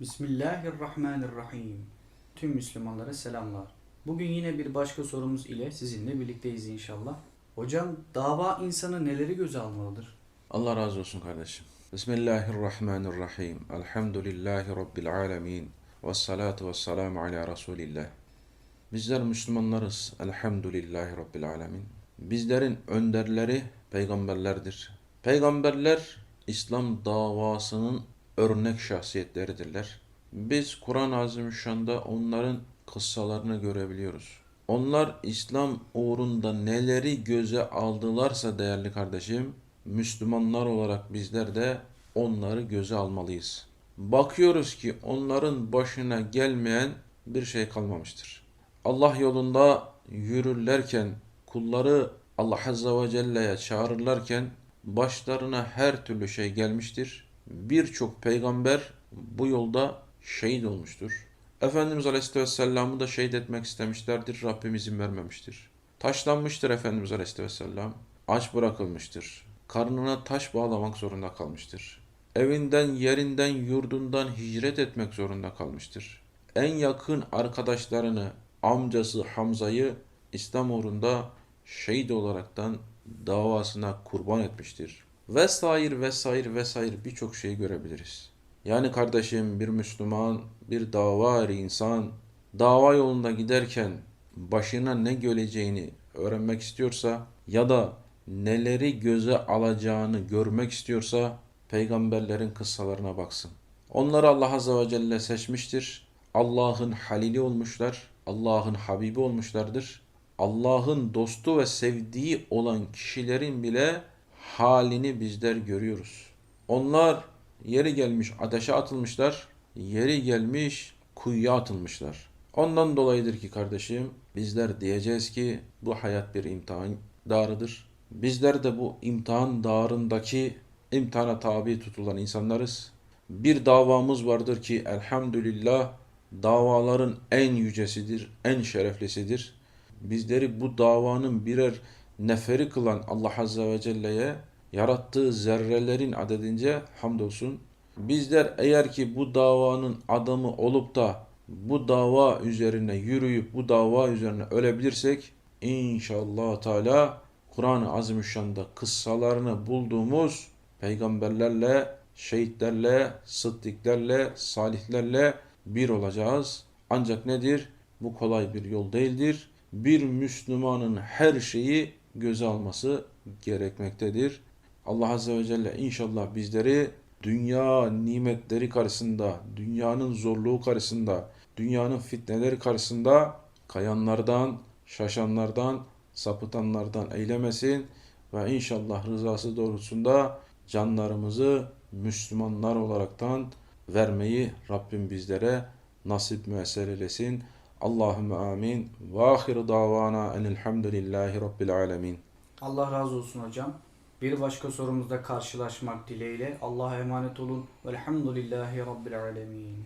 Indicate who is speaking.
Speaker 1: Bismillahirrahmanirrahim. Tüm Müslümanlara selamlar. Bugün yine bir başka sorumuz ile sizinle birlikteyiz inşallah. Hocam dava insanı neleri göze almalıdır?
Speaker 2: Allah razı olsun kardeşim. Bismillahirrahmanirrahim. Elhamdülillahi Rabbil alemin. Ve salatu ve selamu ala Resulillah. Bizler Müslümanlarız. Elhamdülillahi Rabbil alemin. Bizlerin önderleri peygamberlerdir. Peygamberler İslam davasının örnek şahsiyetleridirler. Biz Kur'an-ı Azimüşşan'da onların kıssalarını görebiliyoruz. Onlar İslam uğrunda neleri göze aldılarsa değerli kardeşim, Müslümanlar olarak bizler de onları göze almalıyız. Bakıyoruz ki onların başına gelmeyen bir şey kalmamıştır. Allah yolunda yürürlerken, kulları Allah Azze ve Celle'ye çağırırlarken başlarına her türlü şey gelmiştir. Birçok peygamber bu yolda şehit olmuştur. Efendimiz Aleyhisselatü Vesselam'ı da şehit etmek istemişlerdir. Rabbim izin vermemiştir. Taşlanmıştır Efendimiz Aleyhisselatü Vesselam. Aç bırakılmıştır. Karnına taş bağlamak zorunda kalmıştır. Evinden, yerinden, yurdundan hicret etmek zorunda kalmıştır. En yakın arkadaşlarını, amcası Hamza'yı İslam uğrunda şehit olaraktan davasına kurban etmiştir. Vesaire vesaire vesaire birçok şey görebiliriz. Yani kardeşim bir Müslüman, bir dava eri insan dava yolunda giderken başına ne geleceğini öğrenmek istiyorsa ya da neleri göze alacağını görmek istiyorsa peygamberlerin kıssalarına baksın. Onları Allah Azze ve Celle seçmiştir. Allah'ın halili olmuşlar. Allah'ın habibi olmuşlardır. Allah'ın dostu ve sevdiği olan kişilerin bile halini bizler görüyoruz. Onlar yeri gelmiş ateşe atılmışlar, yeri gelmiş kuyuya atılmışlar. Ondan dolayıdır ki kardeşim bizler diyeceğiz ki bu hayat bir imtihan dağrıdır. Bizler de bu imtihan dağrındaki imtihana tabi tutulan insanlarız. Bir davamız vardır ki elhamdülillah davaların en yücesidir, en şereflisidir. Bizleri bu davanın birer neferi kılan Allah Azze ve Celle'ye yarattığı zerrelerin adedince hamdolsun. Bizler eğer ki bu davanın adamı olup da bu dava üzerine yürüyüp bu dava üzerine ölebilirsek inşallah Teala Kur'an-ı Azimüşşan'da kıssalarını bulduğumuz peygamberlerle, şehitlerle, sıddıklerle, salihlerle bir olacağız. Ancak nedir? Bu kolay bir yol değildir. Bir Müslümanın her şeyi göze alması gerekmektedir. Allah Azze ve Celle inşallah bizleri dünya nimetleri karşısında, dünyanın zorluğu karşısında, dünyanın fitneleri karşısında kayanlardan, şaşanlardan, sapıtanlardan eylemesin ve inşallah rızası doğrultusunda canlarımızı Müslümanlar olaraktan vermeyi Rabbim bizlere nasip müessir eylesin. Allahümme amin. Ve ahiru davana enilhamdülillahi rabbil alemin.
Speaker 1: Allah razı olsun hocam. Bir başka sorumuzda karşılaşmak dileğiyle Allah'a emanet olun. Velhamdülillahi Rabbil alemin.